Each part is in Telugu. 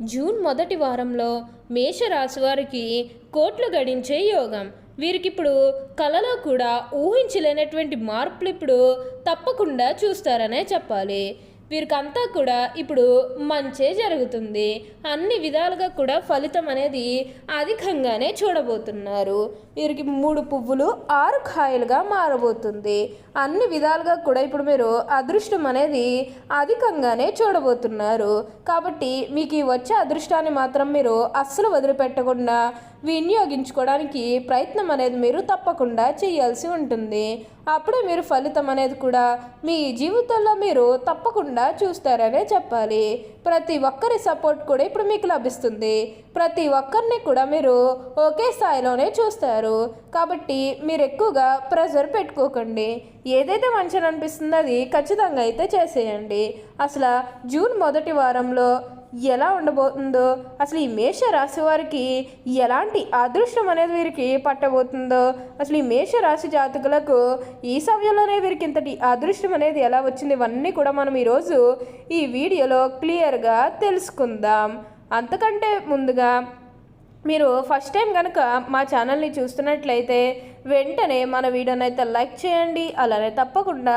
జూన్ మొదటి వారంలో మేషరాశి వారికి కోట్లు గడించే యోగం. వీరికిప్పుడు కలలో కళలో కూడా ఊహించలేనటువంటి మార్పులు ఇప్పుడు తప్పకుండా చూస్తారనే చెప్పాలి. వీరికంతా కూడా ఇప్పుడు మంచే జరుగుతుంది. అన్ని విధాలుగా కూడా ఫలితం అనేది అధికంగానే చూడబోతున్నారు. వీరికి మూడు పువ్వులు ఆరు కాయలుగా మారబోతుంది. అన్ని విధాలుగా కూడా ఇప్పుడు మీరు అదృష్టం అనేది అధికంగానే చూడబోతున్నారు. కాబట్టి మీకు ఈ వచ్చే అదృష్టాన్ని మాత్రం మీరు అస్సలు వదిలిపెట్టకుండా వినియోగించుకోవడానికి ప్రయత్నం అనేది మీరు తప్పకుండా చేయాల్సి ఉంటుంది. అప్పుడే మీరు ఫలితం అనేది కూడా మీ జీవితంలో మీరు తప్పకుండా చూస్తారనే చెప్పాలి. ప్రతి ఒక్కరి సపోర్ట్ కూడా ఇప్పుడు మీకు లభిస్తుంది. ప్రతి ఒక్కరిని కూడా మీరు ఒకే స్థాయిలోనే చూస్తారు. కాబట్టి మీరు ఎక్కువగా ప్రెజర్ పెట్టుకోకండి. ఏదైతే మంచిని అనిపిస్తుందో అది ఖచ్చితంగా అయితే చేసేయండి. అసలు జూన్ మొదటి వారంలో ఎలా ఉండబోతుందో అసలు ఈ మేష రాశి వారికి ఎలాంటి అదృష్టం అనేది వీరికి పట్టబోతుందో అసలు ఈ మేష రాశి జాతకులకు ఈ సమయంలోనే వీరికి ఇంతటి అదృష్టం అనేది ఎలా వచ్చింది ఇవన్నీ కూడా మనం ఈరోజు ఈ వీడియోలో క్లియర్గా తెలుసుకుందాం. అంతకంటే ముందుగా మీరు ఫస్ట్ టైం కనుక మా ఛానల్ని చూస్తున్నట్లయితే వెంటనే మన వీడియోనైతే అయితే లైక్ చేయండి అలానే తప్పకుండా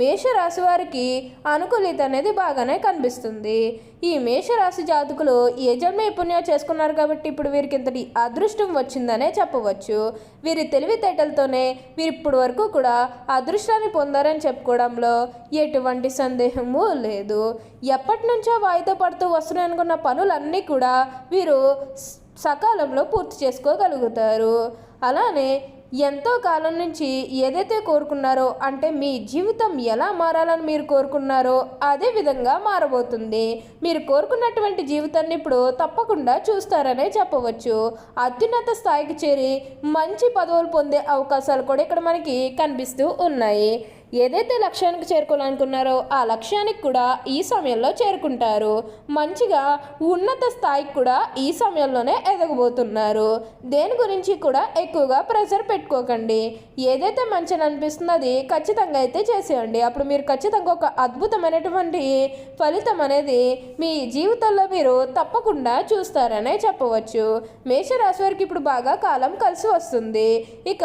మేషరాశి వారికి అనుకూలిత అనేది బాగానే కనిపిస్తుంది. ఈ మేషరాశి జాతకులు ఏ జన్మ ఈ పుణ్యం చేసుకున్నారు కాబట్టి ఇప్పుడు వీరికి ఇంతటి అదృష్టం వచ్చిందనే చెప్పవచ్చు. వీరి తెలివితేటలతోనే వీరు ఇప్పటి వరకు కూడా అదృష్టాన్ని పొందారని చెప్పుకోవడంలో ఎటువంటి సందేహము లేదు. ఎప్పటి నుంచో వాయిదా పడుతూ వస్తున్నాయి అనుకున్న పనులన్నీ కూడా వీరు సకాలంలో పూర్తి చేసుకోగలుగుతారు. అలానే ఎంతో కాలం నుంచి ఏదైతే కోరుకున్నారో అంటే మీ జీవితం ఎలా మారాలని మీరు కోరుకున్నారో అదే విధంగా మారబోతుంది. మీరు కోరుకున్నటువంటి జీవితాన్ని ఇప్పుడు తప్పకుండా చూస్తారనే చెప్పవచ్చు. అత్యున్నత స్థాయికి చేరి మంచి పదవులు పొందే అవకాశాలు కూడా ఇక్కడ మనకి కనిపిస్తూ ఉన్నాయి. ఏదైతే లక్ష్యానికి చేరుకోవాలనుకున్నారో ఆ లక్ష్యానికి కూడా ఈ సమయంలో చేరుకుంటారు. మంచిగా ఉన్నత స్థాయికి కూడా ఈ సమయంలోనే ఎదగబోతున్నారు. దేని గురించి కూడా ఎక్కువగా ప్రెషర్ పెట్టుకోకండి. ఏదైతే మంచిని అనిపిస్తుందో అది ఖచ్చితంగా అయితే చేసేయండి. అప్పుడు మీరు ఖచ్చితంగా ఒక అద్భుతమైనటువంటి ఫలితం అనేది మీ జీవితంలో మీరు తప్పకుండా చూస్తారనే చెప్పవచ్చు. మేషరాశి వారికి ఇప్పుడు బాగా కాలం కలిసి వస్తుంది. ఇక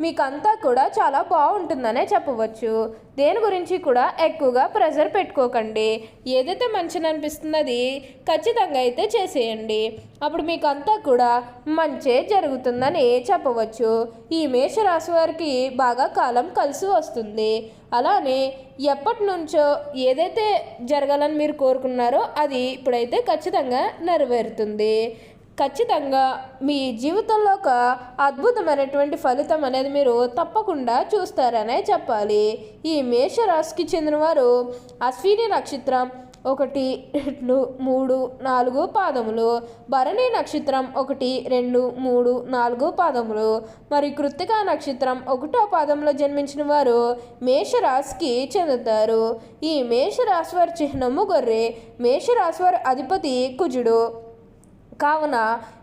మీకంతా కూడా చాలా బాగుంటుందనే చెప్పవచ్చు. దేని గురించి కూడా ఎక్కువగా ప్రెజర్ పెట్టుకోకండి. ఏదైతే మంచిని అనిపిస్తుందో ఖచ్చితంగా అయితే చేసేయండి. అప్పుడు మీకంతా కూడా మంచే జరుగుతుందని చెప్పవచ్చు. ఈ మేషరాశి వారికి బాగా కాలం కలిసి వస్తుంది. అలానే ఎప్పటి నుంచో ఏదైతే జరగాలని మీరు కోరుకున్నారో అది ఇప్పుడైతే ఖచ్చితంగా నెరవేరుతుంది. ఖచ్చితంగా మీ జీవితంలో ఒక అద్భుతమైనటువంటి ఫలితం అనేది మీరు తప్పకుండా చూస్తారనే చెప్పాలి. ఈ మేషరాశికి చెందినవారు అశ్విని నక్షత్రం ఒకటి రెండు మూడు నాలుగు పాదములు. భరణి నక్షత్రం ఒకటి రెండు మూడు నాలుగు పాదములు. మరి కృత్తికా నక్షత్రం ఒకటో పాదంలో జన్మించిన వారు మేషరాశికి చెందుతారు. ఈ మేషరాశి వారి చిహ్నము గొర్రె. మేషరాశి వారి అధిపతి కుజుడు. కావున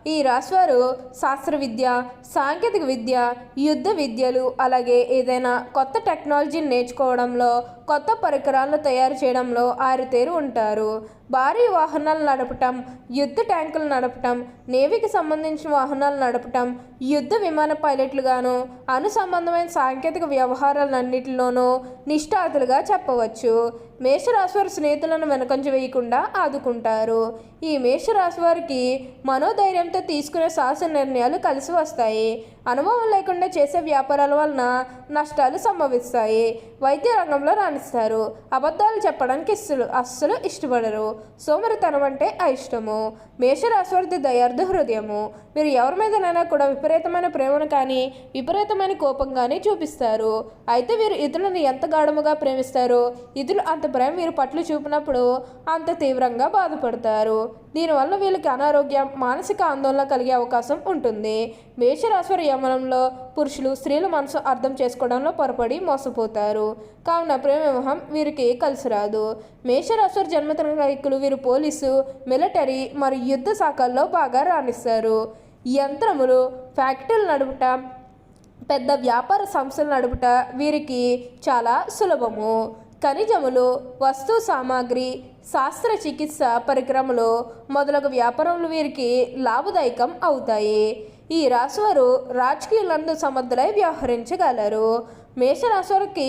ఈ రాశివారు శాస్త్ర విద్య సాంకేతిక విద్య యుద్ధ విద్యలు అలాగే ఏదైనా కొత్త టెక్నాలజీని నేర్చుకోవడంలో కొత్త పరికరాలను తయారు చేయడంలో ఆరితేరు ఉంటారు. భారీ వాహనాలు నడపటం యుద్ధ ట్యాంకులు నడపటం నేవీకి సంబంధించిన వాహనాలు నడపటం యుద్ధ విమాన పైలట్లుగాను అనుసంబంధమైన సాంకేతిక వ్యవహారాలన్నింటిలోనూ నిష్ఠాతులుగా చెప్పవచ్చు. మేషరాశివారి స్నేహితులను వెనకంజ వేయకుండా ఆదుకుంటారు. ఈ మేషరాశివారికి మనోధైర్యంతో తీసుకునే సాహస నిర్ణయాలు కలిసి వస్తాయి. అనుభవం లేకుండా చేసే వ్యాపారాల వలన నష్టాలు సంభవిస్తాయి. వైద్య రంగంలో రాణిస్తారు. అబద్ధాలు చెప్పడానికి ఇస్సులు అస్సలు ఇష్టపడరు. సోమరితనం అంటే అయిష్టము. మేషరాశి దయార్థ హృదయము. మీరు ఎవరి మీదనైనా కూడా విపరీతమైన ప్రేమను కానీ విపరీతమైన కోపం కానీ చూపిస్తారు. అయితే వీరు ఇతరులను ఎంత గాఢముగా ప్రేమిస్తారో? ఇతరులు అంత ప్రేమ వీరు పట్లు చూపినప్పుడు అంత తీవ్రంగా బాధపడతారు. దీనివల్ల వీళ్ళకి అనారోగ్యం మానసిక ఆందోళన కలిగే అవకాశం ఉంటుంది. మేషరాశ్వరి యమనంలో పురుషులు స్త్రీల మనసు అర్థం చేసుకోవడంలో పొరపడి మోసపోతారు. కావున ప్రేమ వివాహం వీరికి కలిసి రాదు మేషరాశి జన్మతన నాయకులు వీరు పోలీసు మిలిటరీ మరియు యుద్ధ శాఖల్లో బాగా రాణిస్తారు. యంత్రములు ఫ్యాక్టరీలు నడుపుట పెద్ద వ్యాపార సంస్థలు నడుపుట వీరికి చాలా సులభము. ఖనిజములు వస్తు సామాగ్రి శస్త్రచికిత్స పరికరములు మొదలగు వ్యాపారములు వీరికి లాభదాయకం అవుతాయి. ఈ రాశివారు రాజకీయాలందు సమర్థులై వ్యవహరించగలరు. మేషరాశివారికి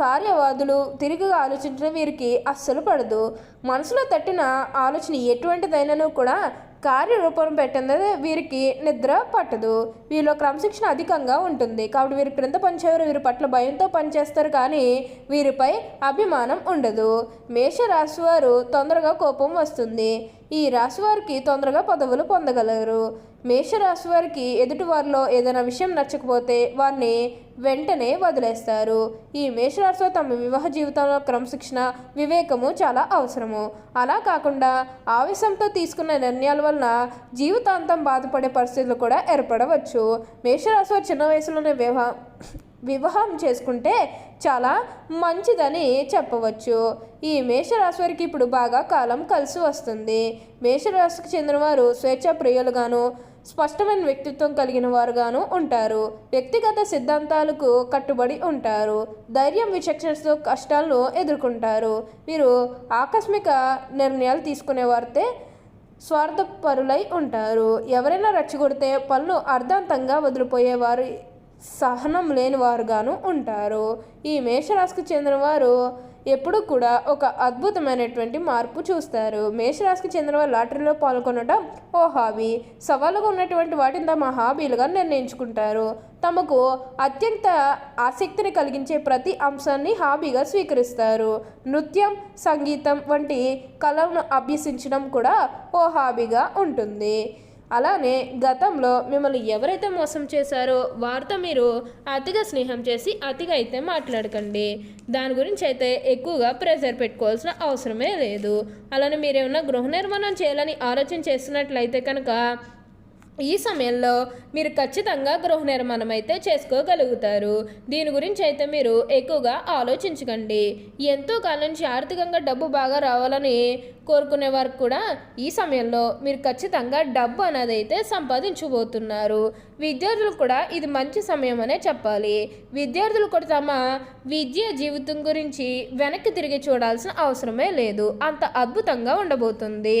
కార్యవాదులు తిరిగి ఆలోచించడం వీరికి అస్సలు పడదు. మనసులో తట్టిన ఆలోచన ఎటువంటిదైనను కూడా కార్యరూపం పెట్టినది వీరికి నిద్ర పట్టదు. వీరిలో క్రమశిక్షణ అధికంగా ఉంటుంది. కాబట్టి వీరి క్రింద పనిచేవారు వీరి పట్ల భయంతో పనిచేస్తారు కానీ వీరిపై అభిమానం ఉండదు. మేషరాశి వారు తొందరగా కోపం వస్తుంది. ఈ రాశి వారికి తొందరగా పదవులు పొందగలరు. మేషరాశివారికి ఎదుటివారిలో ఏదైనా విషయం నచ్చకపోతే వారిని వెంటనే వదిలేస్తారు. ఈ మేషరాశిలో తమ వివాహ జీవితంలో క్రమశిక్షణ వివేకము చాలా అవసరము. అలా కాకుండా ఆవేశంతో తీసుకున్న నిర్ణయాల వలన జీవితాంతం బాధపడే పరిస్థితులు కూడా ఏర్పడవచ్చు. మేషరాశి చిన్న వయసులోనే వివాహ వివాహం చేసుకుంటే చాలా మంచిదని చెప్పవచ్చు. ఈ మేషరాశివారికి ఇప్పుడు బాగా కాలం కలిసి వస్తుంది. మేషరాశికి చెందినవారు స్వేచ్ఛా ప్రియులుగాను స్పష్టమైన వ్యక్తిత్వం కలిగిన వారుగాను ఉంటారు. వ్యక్తిగత సిద్ధాంతాలకు కట్టుబడి ఉంటారు. ధైర్యం విచక్షణతో కష్టాలను ఎదుర్కొంటారు. వీరు ఆకస్మిక నిర్ణయాలు తీసుకునేవారితే స్వార్థపరులై ఉంటారు. ఎవరైనా రెచ్చగొడితే పనులు అర్ధాంతంగా వదిలిపోయేవారు సహనం లేని వారుగాను ఉంటారు. ఈ మేషరాశికి చెందిన వారు ఎప్పుడు కూడా ఒక అద్భుతమైనటువంటి మార్పు చూస్తారు. మేషరాశికి చెందిన వారు లాటరీలో పాల్గొనడం ఓ హాబీ. సవాలుగా ఉన్నటువంటి వాటిని తమ హాబీలుగా నిర్ణయించుకుంటారు. తమకు అత్యంత ఆసక్తిని కలిగించే ప్రతి అంశాన్ని హాబీగా స్వీకరిస్తారు. నృత్యం సంగీతం వంటి కళలను అభ్యసించడం కూడా ఓ హాబీగా ఉంటుంది. అలానే గతంలో మిమ్మల్ని ఎవరైతే మోసం చేశారో వారితో మీరు అతిగా స్నేహం చేసి అతిగా అయితే మాట్లాడకండి. దాని గురించి అయితే ఎక్కువగా ప్రెజర్ పెట్టుకోవాల్సిన అవసరమే లేదు. అలానే మీరేమన్నా గృహ నిర్మాణం చేయాలని ఆలోచన చేస్తున్నట్లయితే కనుక ఈ సమయంలో మీరు ఖచ్చితంగా గృహ నిర్మాణం అయితే చేసుకోగలుగుతారు. దీని గురించి అయితే మీరు ఎక్కువగా ఆలోచించకండి. ఎంతో కాలం నుంచి ఆర్థికంగా డబ్బు బాగా రావాలని కోరుకునే వారు కూడా ఈ సమయంలో మీరు ఖచ్చితంగా డబ్బు అనేది అయితే సంపాదించబోతున్నారు. విద్యార్థులు కూడా ఇది మంచి సమయం అనే చెప్పాలి. విద్యార్థులు కూడా తమ విద్యా జీవితం గురించి వెనక్కి తిరిగి చూడాల్సిన అవసరమే లేదు. అంత అద్భుతంగా ఉండబోతుంది.